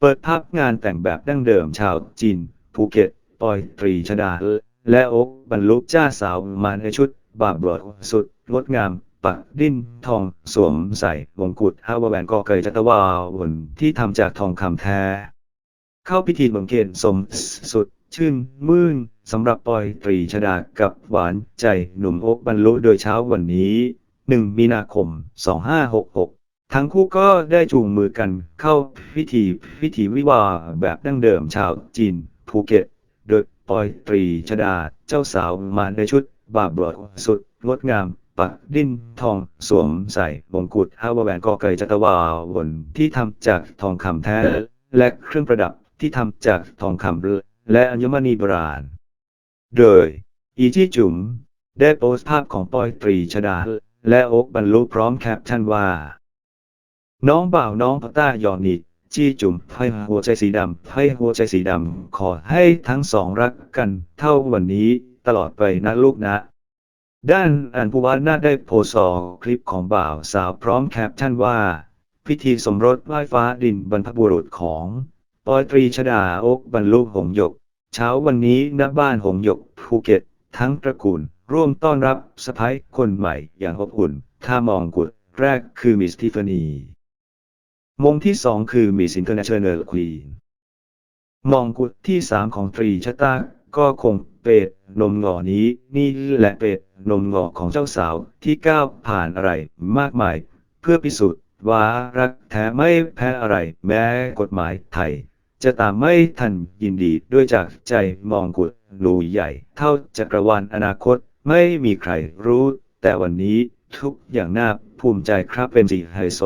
เปิดภาพงานแต่งแบบดั้งเดิมชาวจีน ภูเก็ต ปอยตรีชดา และโอ๊กบรรลุเจ้าสาวมาในชุด บาบรอดสุดงดงาม ปักดิ้น ทอง สวมใส่มงกุฎฮาวาแวนกอเกยจัตวาวนที่ทำจากทองคำแท้ เข้าพิธีบังเคนสมสุด ชื่น มื่นสำหรับปอยตรีชดากับหวานใจหนุ่มโอ๊กบรรลุโดยเช้าวันนี้ 1 มีนาคม 2566 ทั้งคู่ก็ได้จูงมือกันเข้าพิธีพิธีวิวาแบบดั้งเดิมชาวจีนภูเก็ต โดยปอยตรีชดาเจ้าสาวมาในชุดบาบรอดสุดงดงามปักดิ้นทองสวมใส่มงกุฎฮาวาแหวนกอเกยจัตวาวนที่ทำจากทองคำแท้ และเครื่องประดับที่ทำจากทองคำและอัญมณีโบราณ โดย อีจี้จุ๋มได้โพสต์ภาพของปอยตรีชดา และโอ๊กบรรลุพร้อมแคปชั่นว่า น้องบ่าวน้องพต้ายอนิจี้จุ๋มให้หัวใจสีดำให้หัวใจสีดำขอให้ทั้งสองรักกันเท่าวันนี้ตลอดไปนะลูกนะ ด้านอันภูวานาได้โพสอคลิปของบ่าวสาวพร้อมแคปชั่นว่า พิธีสมรสไหว้ฟ้าดินบรรพบุรุษของปอยตรีชดาโอกบรรลุหงหยก เช้าวันนี้ณบ้านหงหยกภูเก็ต ทั้งตระกูล ร่วมต้อนรับสะพ้ายคนใหม่อย่างอบอุ่น ถ้ามองกุฎแรกคือมิสทิฟานี มงที่สองคือมิสอินเตอร์เนชั่นแนลควีนมองกุฎที่สามของตรีชะตา ก็คงเป็ดนมหงอนี้ นี่แหละเป็ดนมหงอของเจ้าสาวที่ก้าวผ่านอะไรมากมาย เพื่อพิสูจน์ว่ารักแท้ไม่แพ้อะไร แม้กฎหมายไทย จะตามไม่ทันยินดีด้วยจากใจมองกุดรูใหญ่ เท่าจักรวาลอนาคตไม่มีใครรู้ แต่วันนี้ทุกอย่างน่าภูมิใจครับเป็นสีไฮโซ